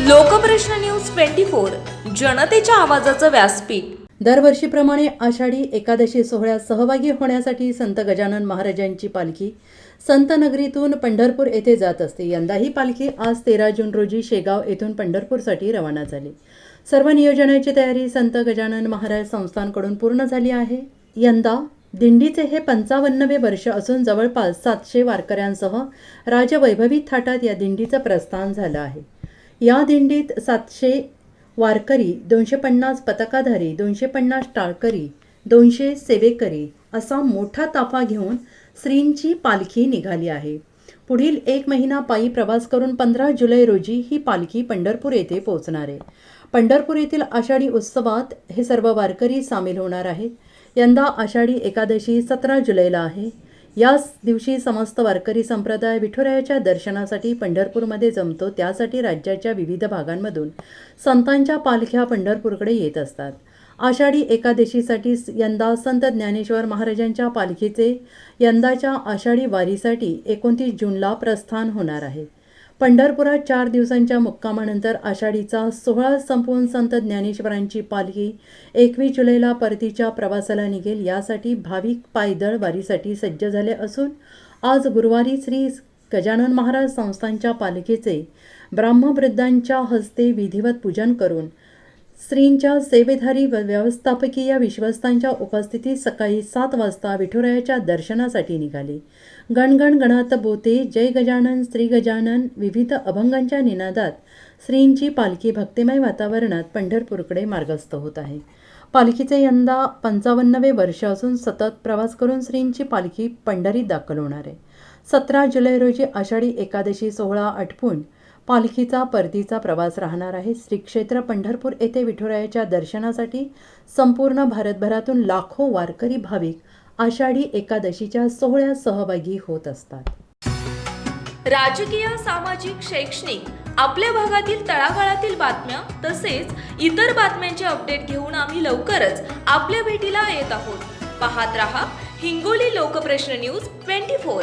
Lokprashna news twenty four जनतेच्या आवाजाचं व्यासपीठ. दरवर्षीप्रमाणे आषाढी एकादशी सोहळ्यात सहभागी होण्यासाठी संत गजानन महाराजांची पालखी संत नगरीतून पंढरपूर येथे जात असते. यंदाही पालखी आज तेरा जून रोजी शेगाव येथून पंढरपूरसाठी रवाना झाली. सर्व नियोजनाची तयारी संत गजानन महाराज संस्थांकडून पूर्ण झाली आहे. यंदा दिंडीचे हे पंचावन्नवे वर्ष असून जवळपास सातशे वारकऱ्यांसह राजवैभवी थाटात या दिंडीचं प्रस्थान झालं आहे. या दिंडीत सातशे वारकरी दोनशे पन्नास पताकाधारी दोनशे पन्नास टाळकरी दोनशे सेवेकरी असा मोठा ताफा घेऊन श्रींची पालखी निघाली आहे. पुढील एक महिना पायी प्रवास करून पंधरा जुलै रोजी ही पालखी पंढरपूर येथे पोहोचणार आहे. पंढरपूर येथील आषाढी उत्सवात हे सर्व वारकरी सामील होणार आहेत. यंदा आषाढी एकादशी सतरा जुलैला आहे. याच दिवशी समस्त वारकरी संप्रदाय विठुरायाच्या दर्शनासाठी पंढरपूरमध्ये जमतो. त्यासाठी राज्याच्या विविध भागांमधून संतांच्या पालख्या पंढरपूरकडे येत असतात. आषाढी एकादशीसाठी स- यंदा संत ज्ञानेश्वर महाराजांच्या पालखीचे यंदाच्या आषाढी वारीसाठी एकोणतीस जूनला प्रस्थान होणार आहे. पंढरपुरात चार दिवसांच्या मुक्कामानंतर आषाढीचा सोहळा संपवून संत ज्ञानेश्वरांची पालखी एकवीस जुलैला परतीच्या प्रवासाला निघेल. यासाठी भाविक पायदळ वारीसाठी सज्ज झाले असून आज गुरुवारी श्री गजानन महाराज संस्थांच्या पालखीचे ब्राह्मवृद्धांच्या हस्ते विधिवत पूजन करून स्त्रींच्या सेवेधारी व व्यवस्थापकीय विश्वस्तांच्या उपस्थितीत सकाळी सात वाजता विठुरायाच्या दर्शनासाठी निघाली. गणगण गणात बोते जय गजानन स्त्री गजानन विविध अभंगांच्या निनादात स्त्रींची पालखी भक्तिमय वातावरणात पंढरपूरकडे मार्गस्थ होत आहे. पालखीचे यंदा पंचावन्नवे वर्ष असून सतत प्रवास करून स्त्रींची पालखी पंढरीत दाखल होणार आहे. सतरा जुलै रोजी आषाढी एकादशी सोहळा आटपून पालखीचा परतीचा प्रवास राहणार आहे. श्री क्षेत्र पंढरपूर येथे विठुरायाच्या दर्शनासाठी संपूर्ण भारतभरातून लाखो वारकरी भाविक आषाढी एकादशीच्या सोहळ्यात सहभागी होत असतात. राजकीय सामाजिक शैक्षणिक आपल्या भागातील तळागाळातील बातम्या तसेच इतर बातम्यांचे अपडेट घेऊन आम्ही लवकरच आपल्या भेटीला येत आहोत. पाहत रहा Hingoli Lokprashna news twenty four.